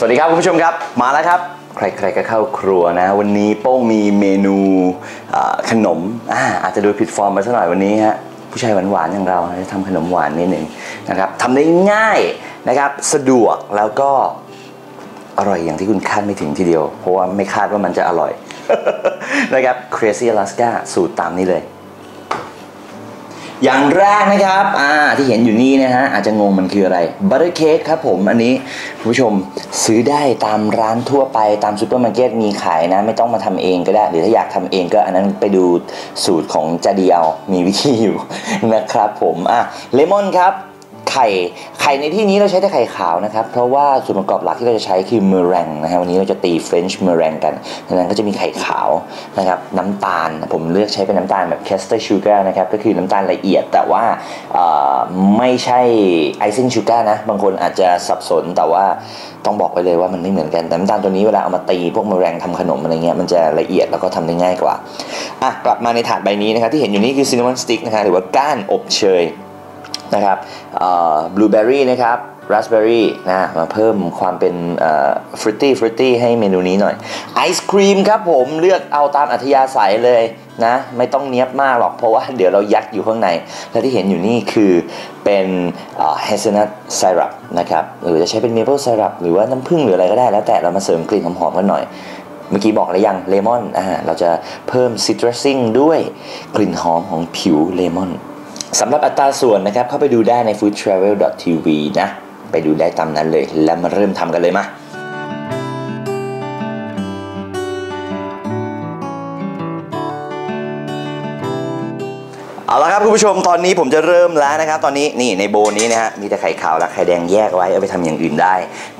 สวัสดีครับคุณผู้ชมครับ มาแล้วครับ ใครๆก็เข้าครัวนะ วันนี้โป้งมีเมนูขนมอาอาจจะดูผิดฟอร์มไปสักหน่อยวันนี้ฮะผู้ชายหวานๆอย่างเราจะทำขนมหวานนิดหนึ่งนะครับทำได้ง่ายนะครับสะดวกแล้วก็อร่อยอย่างที่คุณคาดไม่ถึงทีเดียว เพราะว่าไม่คาดว่ามันจะอร่อยนะครับ Crazy Alaska สูตรตามนี้เลย อย่างแรกนะครับ อ่า ที่เห็นอยู่นี่นะฮะ อาจจะงงมันคืออะไร บัตเตอร์เค้กครับผม อันนี้ผู้ชมซื้อได้ตามร้านทั่วไปตามซูเปอร์มาร์เก็ตมีขายนะ ไม่ต้องมาทำเองก็ได้ หรือถ้าอยากทำเองก็อันนั้นไปดูสูตรของจาเดียวมีวิธีอยู่นะครับผม อะ เลมอนครับ ข่ไข่ในที่นี้เราใช้แต่ไข่ขาวนะครับ เพราะว่าส่วนประกอบหลักที่เราจะใช้คือเมอแรงนะฮะวันนี้เราจะตีเฟรนช์เมอแรงกันดังนั้นก็จะมีไข่ขาวนะครับน้ำตาลผมเลือกใช้เป็นน้ำตาลแบบ c a s t e r sugar นะครับก็คือน้ำตาลละเอียด แต่ว่าไม่ใช่ icing sugar นะ บางคนอาจจะสับสนแต่ว่าต้องบอกไปเลยว่ามันไม่เหมือนกันแต่น้ำตาลตัวนี้เวลาเอามาตีพวกเมอแรงทำขนมอะไรเงี้ยมันจะละเอียดแล้วก็ทำได้ง่ายกว่าอะกลับมาในถาดใบนี้นะครับที่เห็นอยู่นี่คือซินนามอนสติ๊กนะครับหรือว่าก้านอบเชย นะครับบลูเบอร์รี่นะครับราสเบอร์รี่นะมาเพิ่มความเป็นฟรุตตี้ฟรุตตี้ให้เมนูนี้หน่อยไอศครีมครับผมเลือกเอาตามอัธยาศัยเลยนะไม่ต้องเนี้ยบมากหรอกเพราะว่าเดี๋ยวเรายัดอยู่ข้างใน และที่เห็นอยู่นี่คือเป็นเฮซนัทไซรัปนะครับหรือจะใช้เป็นเมเปิลไซรัปหรือว่าน้ำผึ้งหรืออะไรก็ได้แล้วแต่เรามาเสริมกลิ่นหอมๆกันหน่อยเมื่อกี้บอกแล้วยังเลมอนอ่าเราจะเพิ่มซิตรัสซิ่งด้วยกลิ่นหอมของผิวเลมอน สำหรับอัตราส่วนนะครับ เข้าไปดูได้ใน foodtravel.tv นะ ไปดูได้ตามนั้นเลย แล้วมาเริ่มทำกันเลยมา เอาละครับคุณผู้ชมตอนนี้ผมจะเริ่มแล้วนะครับตอนนี้นี่ในโบนี้นะฮะมีแต่ไข่ขาวและไข่แดงแยกไว้เอาไปทำอย่างอื่นได้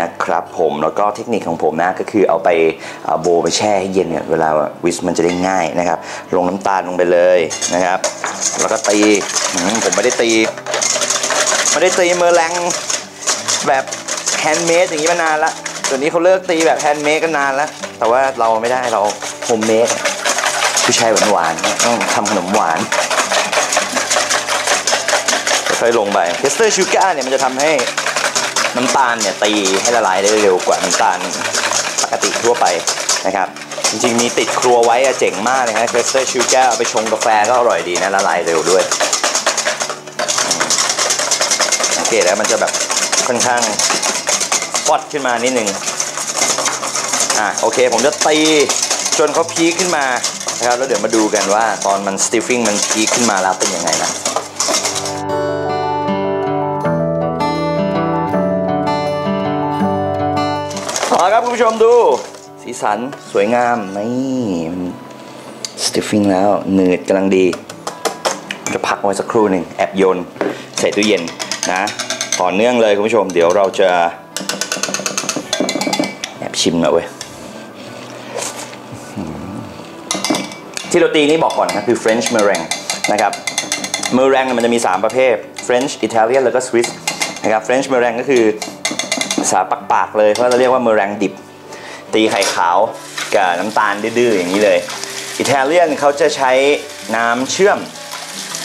นะครับผมแล้วก็เทคนิคของผมนะก็คือเอาไปเอาโบไปแช่ให้เย็นเนี่ยเวลาวิสมันจะได้ง่ายนะครับ ลงน้ำตาลลงไปเลยนะครับ แล้วก็ตีผมไม่ได้ตีไม่ได้ตีเมอร์แรงแบบแฮนด์เมดอย่างนี้มานานละตัวนี้เขาเลิกตีแบบแฮนด์เมดกันนานแล้วแต่ว่าเราไม่ได้เราโฮมเมดผู้ชายหวานๆต้องทำขนมหวาน ค่อยๆลงไปเทสเตอร์ชูการ์เนี่ยมันจะทำให้น้ำตาลเนี่ยตีให้ละลายได้เร็วกว่าน้ำตาลปกติทั่วไปนะครับจริงๆมีติดครัวไว้อะเจ๋งมากเลยฮะเทสเตอร์ชูการ์เอาไปชงกาแฟก็อร่อยดีนะละลายเร็วด้วยสังเกตแล้วมันจะแบบค่อนข้างฟอดขึ้นมานิดนึงอะโอเคผมจะตีจนเขาพีคขึ้นมานะครับแล้วเดี๋ยวมาดูกันว่าตอนมันสติฟฟิ้งมันพีคขึ้นมาแล้วเป็นยังไงนะ เอาครับคุณผู้ชมดู สีสันสวยงาม นี่มันสติฟฟิ้งแล้วเนืดกำลังดี จะพักไว้สักครู่หนึ่งแอบโยนใส่ตู้เย็นนะ ต่อเนื่องเลยคุณผู้ชม เดี๋ยวเราจะแอบชิมหน่อยเว้ยที่เราตีนี่บอกก่อนนะคือ French meringue นะครับ meringue มันจะมี 3 ประเภท French Italian แล้วก็ Swiss นะครับ French meringue ก็คือ ภาษาปากๆเลยเพราะเราเรียกว่าเมอแรงดิบ ตีไข่ขาวกับน้ำตาลดื้อๆอย่างนี้เลย อิตาเลียนเขาจะใช้น้ำเชื่อม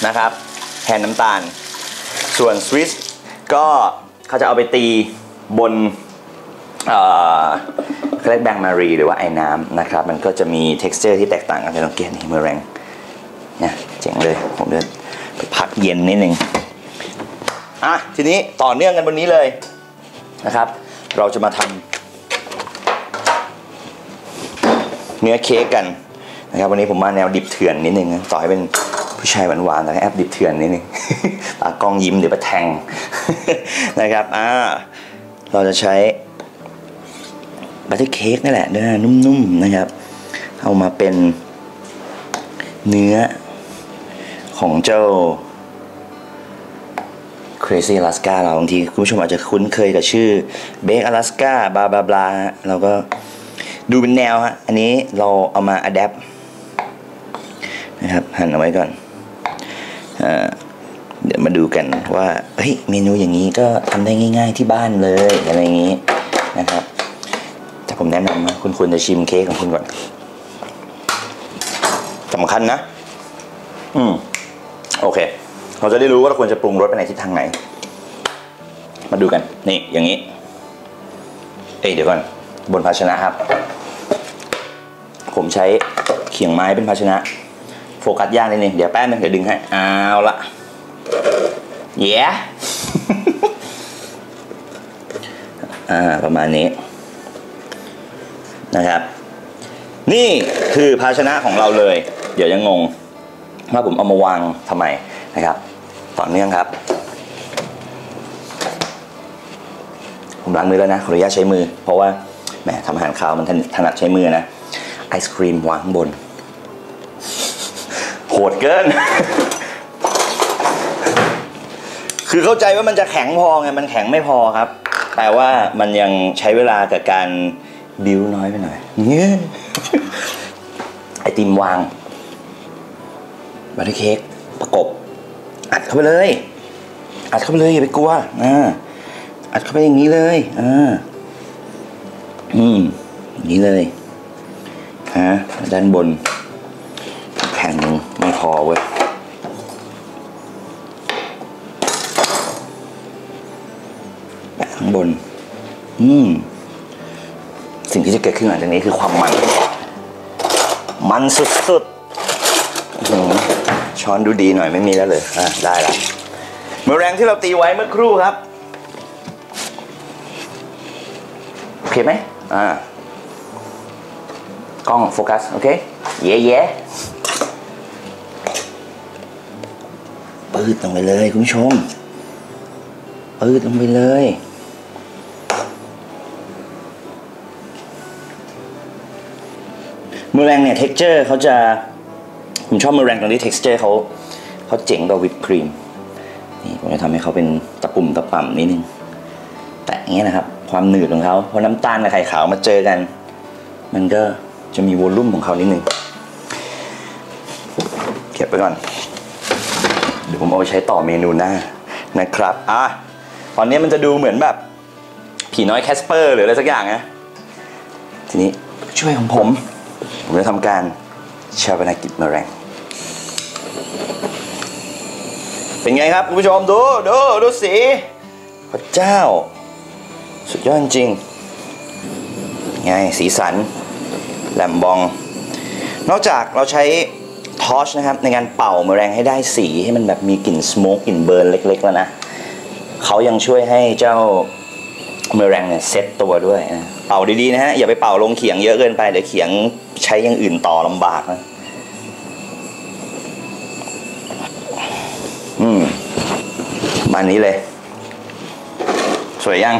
นะครับแทนน้ำตาล ส่วนสวิสก็เขาจะเอาไปตีบนเขาเรียกแบงมารีหรือว่าไอ้น้ำนะครับ มันก็จะมี t e x t อร์ที่แตกต่างกันในตรงเกนี่เมอแรงเนี่ยเจ๋งเลยผมจะไปพักเย็นนิดนึงอะทีนี้ต่อเนื่องกันบนนี้เลย นะครับ เราจะมาทำเนื้อเค้กกันนะครับ วันนี้ผมมาแนวดิบเถื่อนนิดนึงต่อให้เป็นผู้ชายหวานๆแต่แอบดิบเถื่อนนิดนึงตากล้องยิ้มเดี๋ยวไปแทงนะครับอ่าเราจะใช้บัตเตอร์เค้กนี่แหละเนื้อนุ่มๆนะครับ เอามาเป็นเนื้อของเจ้า Crazy Alaska เราบางทีคุณผู้ชมอาจจะคุ้นเคยกับชื่อ Bake Alaska บลาบลาบลาเราก็ดูเป็นแนวฮะ อันนี้เราเอามา adapt นะครับ หั่นเอาไว้ก่อนอเดี๋ยวมาดูกันว่าเฮ้ยเมนูอย่างนี้ก็ทำได้ง่าย ๆที่บ้านเลยอะไรอย่างนี้นะครับแต่ผมแนะนำว่าคุณควรจะชิมเค้กของคุณก่อนสำคัญนะ อืม โอเค เราจะได้รู้ว่าเราควรจะปรุงรสไปในทิศทางไหน มาดูกัน นี่อย่างนี้ เอ้ยเดี๋ยวก่อน บนภาชนะครับ ผมใช้เขียงไม้เป็นภาชนะ โฟกัสยากนิดนึงเดี๋ยวแป๊บนึงเดี๋ยวดึงให้เอาละเย้อ่าประมาณนี้นะครับ นี่คือภาชนะของเราเลย เดี๋ยวยังงงว่าผมเอามาวางทำไม นะครับต่อเนื่องครับ ผมล้างมือแล้วนะขออนุญาตใช้มือ เพราะว่าแหมทำอาหารคาวมันถนถนัดใช้มือนะไอศครีมวางข้างบนโหดเกิน คือเข้าใจว่ามันจะแข็งพอไงมันแข็งไม่พอครับแปลว่ามันยังใช้เวลากับการบิวน้อยไปหน่อยเนี่ยไอติมวางบัตเตอร์เค้กประกบ อัดเข้าไปเลย อัดเข้าไปเลยอย่าไปกลัวอ่าอัดเข้าไปอย่างนี้เลยอ่าอืมนี้เลยฮะด้านบนแผ่นนึงไม่พอเว้ยแปะข้างบน อืม สิ่งที่จะเกิดขึ้นหลังจากนี้คือความมัน มันสุดๆอื้อหือ ช้อนดูดีหน่อยไม่มีแล้วเลยอะได้ละเมื่อแรงที่เราตีไว้เมื่อครู่ครับโอเคไหมอ่ากล้องโฟกัสโอเคเย้เย้ปืดลงไปเลยคุณผู้ชมปืดลงไปเลยเมอแรงเนี่ย texture เขาจะ ผมชอบเมอแรงตรงที่ texture เขาเขาเจ๋งกว่าวิปครีมนี่ผมจะทำให้เขาเป็นตะปุ่มตะป่ำนิดนึง แตะอย่างเงี้ยนะครับ ความหนืดของเขาเพราะน้ำตาลกับไข่ขาวมาเจอกัน มันก็จะมีวอลลุ่มของเขานิดนึงเก็บไปก่อน เดี๋ยวผมเอาไปใช้ต่อเมนูหน้านะครับ อะ ตอนนี้มันจะดูเหมือนแบบ ผีน้อยแคสเปอร์หรืออะไรสักอย่างนะ ทีนี้ช่วยของผม ผมจะทำการ ชาปนกิจมะแรงเป็นไงครับคุณผู้ชมดูดูดูสีพระเจ้า สุดยอดจริงไงสีสันแหลมบอง นอกจากเราใช้ทอชนะครับในการเป่าแมลงให้ได้สีให้มันแบบมีกลิ่นสโมกกลิ่นเบิร์นเล็ก ๆ แล้วนะ เขายังช่วยให้เจ้า เมอแรงเนี่ยเซ็ตตัวด้วยนะเป่าดีๆนะฮะ อย่าไปเป่าลงเขียงเยอะเกินไป เดี๋ยวเขียงใช้อย่างอื่นต่อลำบากนะอืมมานี้เลย สวยยัง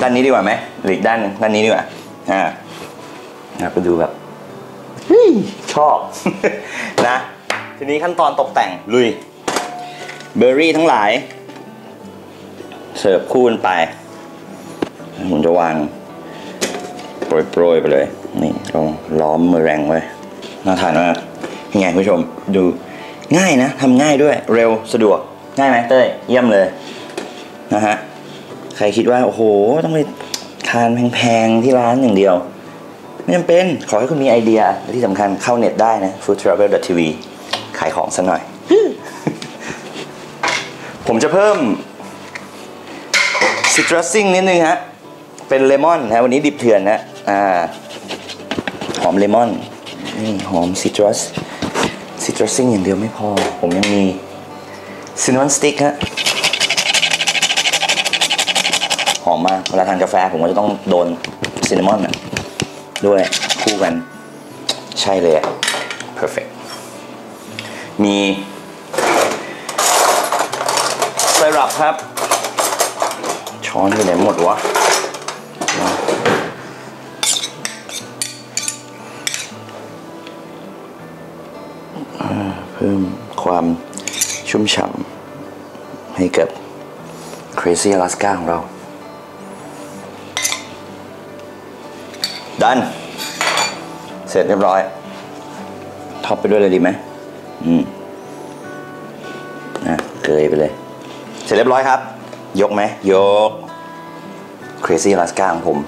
ด้านนี้ดีกว่าไหมหรือด้านด้านนี้ดีกว่าอ่าอะไปดูแบบชอบ นะ ทีนี้ขั้นตอนตกแต่งลุย เบอร์รี่ทั้งหลาย สิร์ฟคู่กันไปผมจะวางโปรยๆไปเลย นี่ลองล้อมมือแรงไว้น่าทานมากยังไงคุณผู้ชมดูง่ายนะทำง่ายด้วยเร็วสะดวกง่ายไหมเต้ยเยี่ยมเลยนะฮะใครคิดว่าโอ้โหต้องไปทานแพงๆที่ร้านอย่างเดียว ไม่จำเป็นขอให้คุณมีไอเดียและที่สำคัญเข้าเน็ตได้นะ foodtravel.tv ขายของซะหน่อย ผมจะเพิ่ม citrusing นิดนึงฮะ เป็นเลมอนนะวันนี้ดิบเถื่อนนะอ่าหอมเลมอนนี่หอมซิตรัสซิตรัสซิ่งอย่างเดียวไม่พอ ผมยังมีซินนามอนสติ๊กฮะหอมมาก เวลาทานกาแฟผมก็จะต้องโดนซินนามอนนะด้วยคู่กัน ใช่เลยอะ perfect มีไซรัปครับ ช้อนอยู่ไหนหมดวะเพิ่มความชุ่มฉ่ำให้กับ Crazy Alaska ของเรา ดัน เสร็จเรียบร้อย ท็อปไปด้วยเลยดีไหมอืมอะเกยไปเลย เสร็จเรียบร้อยครับ ยกไหม ยก Crazy Alaska ของผม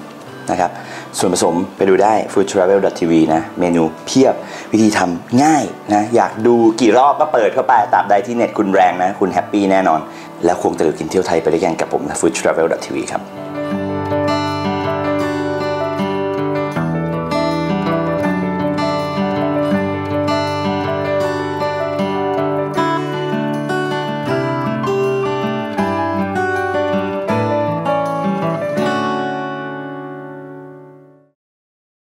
นะครับ ส่วนผสมไปดูได้ foodtravel.tv นะ เมนูเพียบวิธีทำง่ายนะ อยากดูกี่รอบก็เปิดเข้าไปตราบใดที่เน็ตคุณแรงนะ คุณแฮปปี้แน่นอน แล้วควงตะลุกินเที่ยวไทยไปด้วยกันกับผมนะ foodtravel.tv ครับ